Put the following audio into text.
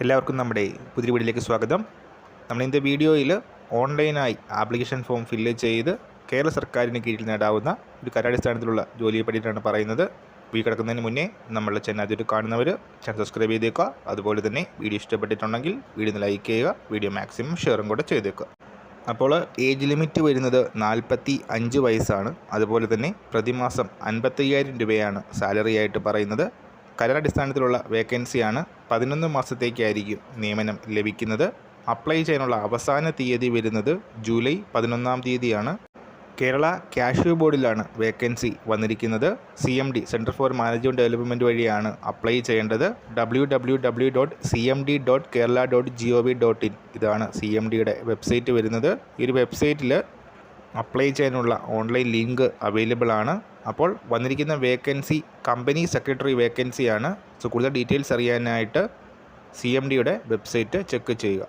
എല്ലാവർക്കും നമ്മുടെ പുതിയ വീഡിയോയിലേക്ക് സ്വാഗതം. നമ്മൾ ഇന്നത്തെ വീഡിയോയിൽ ഓൺലൈനായി ആപ്ലിക്കേഷൻ ഫോം ഫില്ല് ചെയ്ത് കേരള സർക്കാരിന് കീഴിൽ നേടാവുന്ന ഒരു കരാടിസ്ഥാനത്തിലുള്ള ജോലിയെ പറ്റിയിട്ടാണ് പറയുന്നത്. വീഡിയോ കിടക്കുന്നതിന് മുന്നേ ചാനൽ ആദ്യമായിട്ട് കാണുന്നവർ ചാനൽ സബ്സ്ക്രൈബ് ചെയ്തേക്കുക. അതുപോലെ തന്നെ വീഡിയോ ഇഷ്ടപ്പെട്ടിട്ടുണ്ടെങ്കിൽ വീഡിയോ ലൈക്ക് ചെയ്യുക വീഡിയോ മാക്സിമം ഷെയറും കൂടെ ചെയ്തേക്കുക. അപ്പോൾ ഏജ് ലിമിറ്റ് വരുന്നത് നാൽപ്പത്തി അഞ്ച് വയസ്സാണ്. അതുപോലെ തന്നെ പ്രതിമാസം അൻപത്തയ്യായിരം രൂപയാണ് സാലറി ആയിട്ട് പറയുന്നത്. കരാറടിസ്ഥാനത്തിലുള്ള വേക്കൻസിയാണ് പതിനൊന്ന് മാസത്തേക്കായിരിക്കും നിയമനം ലഭിക്കുന്നത്. അപ്ലൈ ചെയ്യാനുള്ള അവസാന തീയതി വരുന്നത് ജൂലൈ പതിനൊന്നാം തീയതിയാണ്. കേരള കാഷ്യൂ ബോർഡിലാണ് വേക്കൻസി വന്നിരിക്കുന്നത്. C M D centre for management development വഴിയാണ് അപ്ലൈ ചെയ്യേണ്ടത്. W W W dot C M D dot Kerala dot G O V dot in ഇതാണ് സി എം ഡിയുടെ വെബ്സൈറ്റ് വരുന്നത്. ഈ ഒരു വെബ്സൈറ്റിൽ അപ്ലൈ ചെയ്യാനുള്ള ഓൺലൈൻ ലിങ്ക് അവൈലബിൾ ആണ് അപ്പോൾ വന്നിരിക്കുന്ന വേക്കൻസി കമ്പനി സെക്രട്ടറി വേക്കൻസിയാണ്. സോ കൂടുതൽ ഡീറ്റെയിൽസ് അറിയാനായിട്ട് സി എം ഡിയുടെ വെബ്സൈറ്റ് ചെക്ക് ചെയ്യുക.